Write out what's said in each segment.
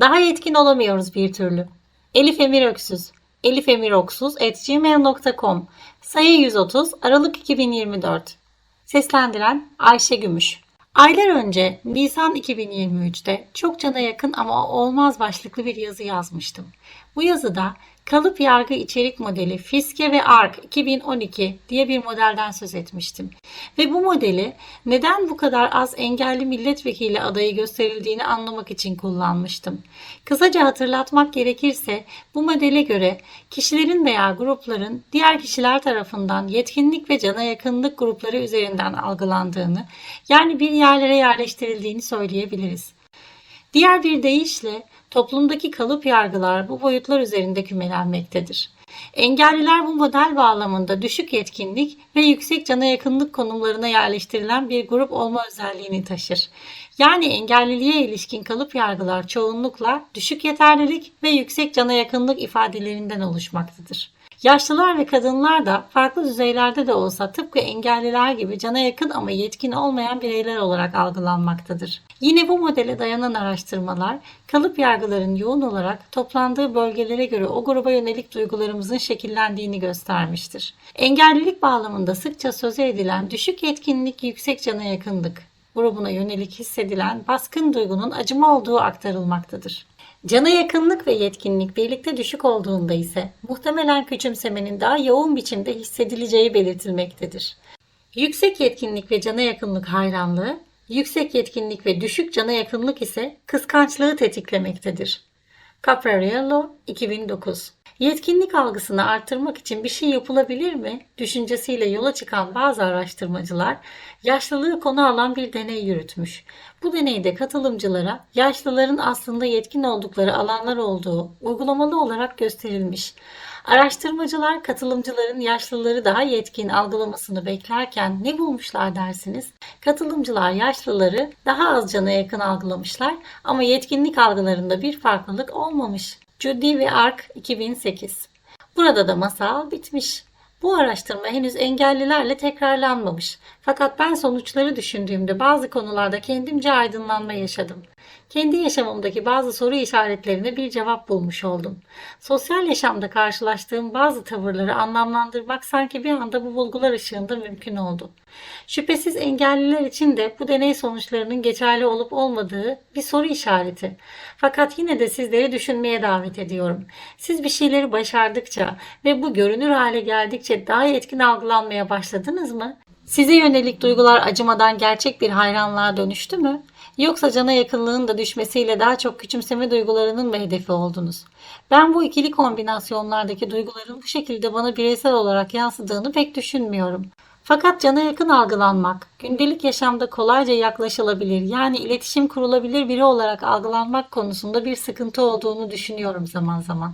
Daha yetkin olamıyoruz bir türlü. Elif Emir Öksüz elifemiroksuz.gmail.com Sayı 130 Aralık 2024 Seslendiren Ayşe Gümüş Aylar önce Nisan 2023'te çok cana yakın ama olmaz başlıklı bir yazı yazmıştım. Bu yazıda kalıp yargı içerik modeli Fiske ve ARK 2012 diye bir modelden söz etmiştim. Ve bu modeli neden bu kadar az engelli milletvekili adayı gösterildiğini anlamak için kullanmıştım. Kısaca hatırlatmak gerekirse bu modele göre kişilerin veya grupların diğer kişiler tarafından yetkinlik ve cana yakınlık grupları üzerinden algılandığını yani bir yerlere yerleştirildiğini söyleyebiliriz. Diğer bir deyişle toplumdaki kalıp yargılar bu boyutlar üzerinde kümelenmektedir. Engelliler bu model bağlamında düşük yetkinlik ve yüksek cana yakınlık konumlarına yerleştirilen bir grup olma özelliğini taşır. Yani engelliliğe ilişkin kalıp yargılar çoğunlukla düşük yeterlilik ve yüksek cana yakınlık ifadelerinden oluşmaktadır. Yaşlılar ve kadınlar da farklı düzeylerde de olsa tıpkı engelliler gibi cana yakın ama yetkin olmayan bireyler olarak algılanmaktadır. Yine bu modele dayanan araştırmalar kalıp yargıların yoğun olarak toplandığı bölgelere göre o gruba yönelik duygularımızın şekillendiğini göstermiştir. Engellilik bağlamında sıkça söz edilen düşük yetkinlik, yüksek cana yakınlık grubuna yönelik hissedilen baskın duygunun acıma olduğu aktarılmaktadır. Cana yakınlık ve yetkinlik birlikte düşük olduğunda ise muhtemelen küçümsemenin daha yoğun biçimde hissedileceği belirtilmektedir. Yüksek yetkinlik ve cana yakınlık hayranlığı, yüksek yetkinlik ve düşük cana yakınlık ise kıskançlığı tetiklemektedir. Caprariello 2009 Yetkinlik algısını arttırmak için bir şey yapılabilir mi? Düşüncesiyle yola çıkan bazı araştırmacılar yaşlılığı konu alan bir deney yürütmüş. Bu deneyde katılımcılara yaşlıların aslında yetkin oldukları alanlar olduğu uygulamalı olarak gösterilmiş. Araştırmacılar katılımcıların yaşlıları daha yetkin algılamasını beklerken ne bulmuşlar dersiniz? Katılımcılar yaşlıları daha az cana yakın algılamışlar ama yetkinlik algılarında bir farklılık olmamış. Judy ve Ark 2008 Burada da masal bitmiş. Bu araştırma henüz engellilerle tekrarlanmamış. Fakat ben sonuçları düşündüğümde bazı konularda kendimce aydınlanma yaşadım. Kendi yaşamımdaki bazı soru işaretlerine bir cevap bulmuş oldum. Sosyal yaşamda karşılaştığım bazı tavırları anlamlandırmak sanki bir anda bu bulgular ışığında mümkün oldu. Şüphesiz engelliler için de bu deney sonuçlarının geçerli olup olmadığı bir soru işareti. Fakat yine de sizleri düşünmeye davet ediyorum. Siz bir şeyleri başardıkça ve bu görünür hale geldikçe daha etkin algılanmaya başladınız mı? Size yönelik duygular acımadan gerçek bir hayranlığa dönüştü mü? Yoksa cana yakınlığın da düşmesiyle daha çok küçümseme duygularının mı hedefi oldunuz? Ben bu ikili kombinasyonlardaki duyguların bu şekilde bana bireysel olarak yansıdığını pek düşünmüyorum. Fakat cana yakın algılanmak, gündelik yaşamda kolayca yaklaşılabilir yani iletişim kurulabilir biri olarak algılanmak konusunda bir sıkıntı olduğunu düşünüyorum zaman zaman.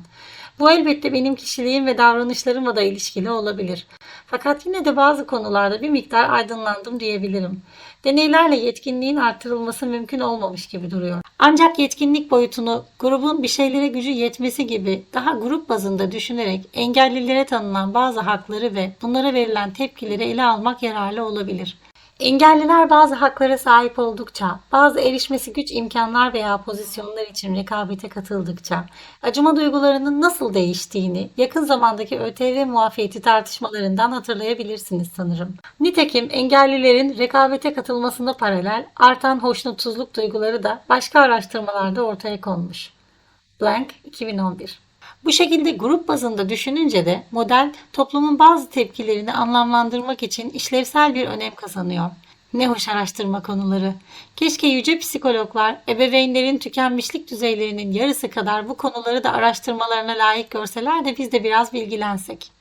Bu elbette benim kişiliğim ve davranışlarımla da ilişkili olabilir. Fakat yine de bazı konularda bir miktar aydınlandım diyebilirim. Deneylerle yetkinliğin artırılması mümkün olmamış gibi duruyor. Ancak yetkinlik boyutunu grubun bir şeylere gücü yetmesi gibi daha grup bazında düşünerek engellilere tanınan bazı hakları ve bunlara verilen tepkileri ele almak yararlı olabilir. Engelliler bazı haklara sahip oldukça, bazı erişmesi güç imkanlar veya pozisyonlar için rekabete katıldıkça, acıma duygularının nasıl değiştiğini yakın zamandaki ÖTV muafiyeti tartışmalarından hatırlayabilirsiniz sanırım. Nitekim engellilerin rekabete katılmasına paralel artan hoşnutsuzluk duyguları da başka araştırmalarda ortaya konmuş. Blank 2011 bu şekilde grup bazında düşününce de model toplumun bazı tepkilerini anlamlandırmak için işlevsel bir önem kazanıyor. Ne hoş araştırma konuları. Keşke yüce psikologlar ebeveynlerin tükenmişlik düzeylerinin yarısı kadar bu konuları da araştırmalarına layık görseler de biz de biraz bilgilensek.